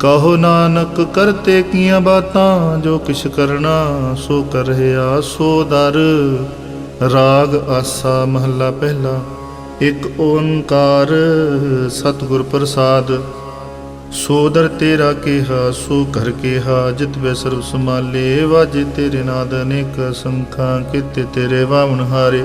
ਕਹੋ ਨਾਨਕ ਕਰਤੇ ਕੀਆਂ ਬਾਤਾਂ, ਜੋ ਕਿਛ ਕਰਨਾ, ਸੋ ਕਰ ਰਿਹਾ ਸੋ ਦਰ। ਰਾਗ ਆਸਾ ਮਹੱਲਾ ਪਹਿਲਾ, ਇੱਕ ਓੰਕਾਰ ਸਤਿਗੁਰ ਪ੍ਰਸਾਦ। ਸੋਦਰ ਤੇਰਾ ਕਿਹਾ, ਸੋ ਕਰ ਕਿਹਾ, ਜਿਤ ਵੇ ਸਰਬ ਸਮਾਲੇ ਵਾਜੇ ਤੇਰੇ ਨਾਦ ਅਨੇਕ ਸੰਖਾਂ, ਕਿਤੇ ਤੇਰੇ ਵਾਵਣ ਹਾਰੇ।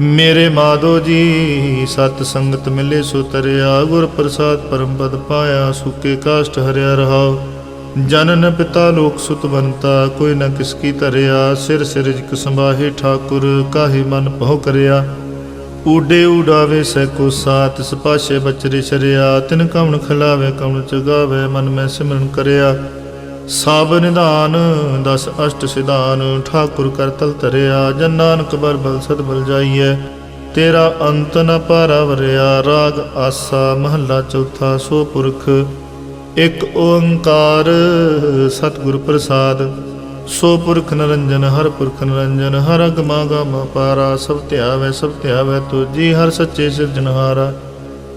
ਮੇਰੇ ਮਾਧੋ ਜੀ, ਸਤ ਸੰਗਤ ਮਿਲੇ ਸੋ ਤਰਿਆ, ਗੁਰ ਪ੍ਰਸਾਦ ਪਰਮ ਪਦ ਪਾਇਆ, ਸੁਕੇ ਕਾਸ਼ਟ ਹਰਿਆ ਰਹਾਉ। ਜਨਨ ਪਿਤਾ ਲੋਕ ਸੁਤ ਬੰਤਾ, ਕੋਈ ਨਾ ਕਿਸ ਕੀ ਧਰਿਆ, ਸਿਰ ਸਿਰ ਜਿਕ ਸੰਭਾਹੇ ਠਾਕੁਰ, ਕਾਹੇ ਮਨ ਭਉ ਕਰਿਆ। ਊਡੇ ਉਡਾਵੇ ਸੈ ਕੋ ਸਾਤ ਸਪਾਸ਼ੇ ਬਚਰੇ ਸ਼ਰਿਆ, ਤਿਨ ਕਵਣ ਖਿਲਾਵੇ, ਕਵਣ ਚਗਾਵੇ ਮਨ ਮੈਂ ਸਿਮਰਨ ਕਰਿਆ। ਸਭ ਨਿਧਾਨ, ਦਸ ਅਸ਼ਟ ਸਿਧਾਨ, ਠਾਕੁਰ ਕਰ ਤਲ ਧਰਿਆ, ਜਨ ਨਾਨਕ ਬਰ ਬਲ ਸਦ ਬਲ ਜਾਈਐ। ਤੇਰਾ ਅੰਤ ਨ ਪਾਰਵਰਿਆ, ਰਾਗ ਆਸਾ ਮਹੱਲਾ ਚੌਥਾ, ਸੋ ਪੁਰਖ, ਇਕ ਓੰਕਾਰ ਸਤਿਗੁਰ ਪ੍ਰਸਾਦ। ਸੋ ਪੁਰਖ ਨਰੰਜਨ, ਹਰ ਪੁਰਖ ਨਰੰਜਨ, ਹਰ ਅਗਮਾ ਗਮ ਪਾਰਾ, ਸਭ ਧਿਆਵੈ ਸਭ ਧਿਆਵੈ ਤੁਜੀ ਹਰ ਸੱਚੇ ਸਿਰਜਨਹਾਰਾ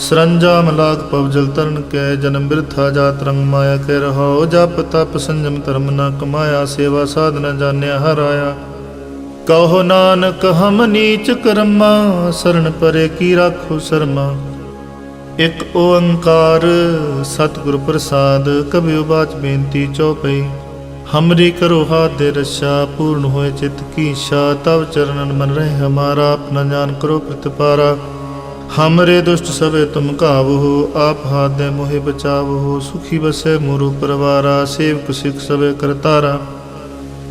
ਸਰੰਜਾ ਮਲਾਕ ਪਵਜਲ ਤਰਨ ਕੈ ਜਨਮ ਬਿਰਥਾ ਜਾਤ ਰੰਗ ਮਾਇਆ ਕੇ ਰਹਾਓ ਜਪ ਤਪ ਸੰਜਮ ਧਰਮ ਨਾ ਕਮਾਇਆ, ਸੇਵਾ ਸਾਧਨਾ ਜਾਣਿਆ ਹਰਾਇਆ। ਕਹੋ ਨਾਨਕ ਹਮ ਨੀਚ ਕਰਮਾ ਸਰਣ ਪਰੇ ਕੀ ਰਾਖੋ ਸਰਮਾ। ਇਕ ਓੰਕਾਰ ਸਤਿਗੁਰ ਪ੍ਰਸਾਦ ਕਬਿਉ ਬਾਚ ਬੇਨਤੀ ਚਉਪਈ। ਹਮਰੀ ਕਰੋ ਹਾਥ ਦੇ ਰਛਾ, ਪੂਰਨ ਹੋਏ ਚਿਤ ਕੀ ਸ਼ਾ, ਤਵ ਚਰਨਨ ਮਨ ਰਹੇ ਹਮਾਰਾ, ਆਪਣਾ ਜਾਨ ਕਰੋ ਪ੍ਰਤਪਾਰਾ। ਹਮਰੇ ਦੁਸ਼ਟ ਸਵੇ ਤੁਮ ਕਾਵਹੁ ਆਪ ਹਾਦੇ ਮੋਹਿ ਬਚਾਵਹੁ ਸੁਖੀ ਬਸੇ ਮੁਰੂ ਪਰਵਾਰਾ ਸੇਵਕ ਸਿਖ ਸਵੇ ਕਰਤਾਰਾ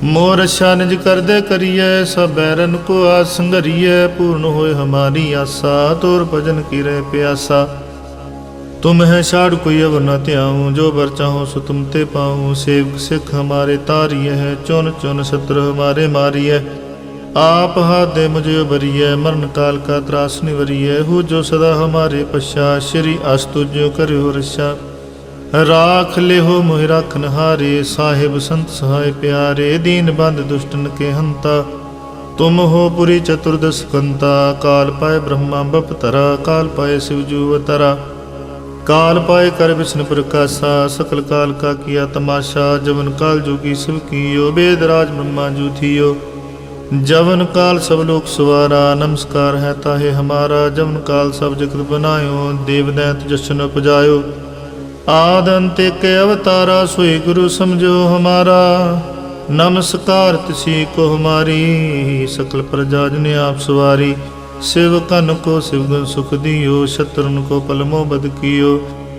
ਮੋਰ ਅਛਾ ਨਿਜ ਕਰਦੇ ਕਰੀਐ ਸਭ ਬੈਰਨ ਕੋ ਆਸੰਗਰੀਐ ਪੂਰਨ ਹੋਏ ਹਮਾਰੀ ਆਸਾ ਤੋਰ ਭਜਨ ਕੀਰੇ ਪਿਆਸਾ ਤੁਮ ਹੈ ਛਾੜ ਕੋਈ ਅਵ ਨ ਧਿਆਉ ਜੋ ਬਰ ਚਾਹੋ ਸੋ ਤੁਮ ਤੇ ਪਾਉ ਸੇਵਕ ਸਿਖ ਹਮਾਰੇ ਤਾਰੀਐ ਚੁਨ ਚੁਨ ਸਤਰ ਹਮਾਰੇ ਮਾਰੀਐ आप हाथ दे मुझे बरिय मरण काल का त्रास निवरिय हो जो सदा हमारे पश्चा श्री अस्तु जो करो रक्षा राख ले हो मोहि राखन हारे साहिब संत सहाय प्यारे दीन बंद दुष्टन के हंता तुम हो पुरी चतुर्दश कंता काल पाए ब्रह्मा बप तरा काल पाए शिवजू अवतरा काल पाए कर विष्णु प्रकाशा सकल काल का किया तमाशा जवन काल जोगी शिव कियो वेद राज ब्रह्मा जू थियो ਜਵਨ ਕਾਲ ਸਭ ਲੋਕ ਸਵਾਰਾ, ਨਮਸਕਾਰ ਹੈ ਤਾਹੇ ਹਮਾਰਾ, ਜਵਨ ਕਾਲ ਸਭ ਜਗਤ ਬਨਾਇਓ, ਦੇਵ ਦੈਤ ਜਸ਼ਨ ਉਪਜਾਇਓ। ਆਦ ਅੰਤ ਇੱਕ ਅਵਤਾਰਾ, ਸੋਈ ਗੁਰੂ ਸਮਝੋ ਹਮਾਰਾ। ਨਮਸਕਾਰ ਤਿਸੀ ਕੋ ਹਮਾਰੀ, ਸਕਲ ਪ੍ਰਜਾ ਜਨੇ ਆਪ ਸਵਾਰੀ। ਸਿਵਕਨ ਕੋ ਸਿਵਗਨ ਸੁਖ ਦਿਓ, ਸ਼ਤਰਨ ਕੋ ਪਲਮੋ ਬਦ ਕੀਓ।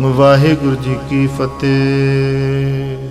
ਵਾਹਿਗੁਰੂ ਜੀ ਕੀ ਫਤਿਹ।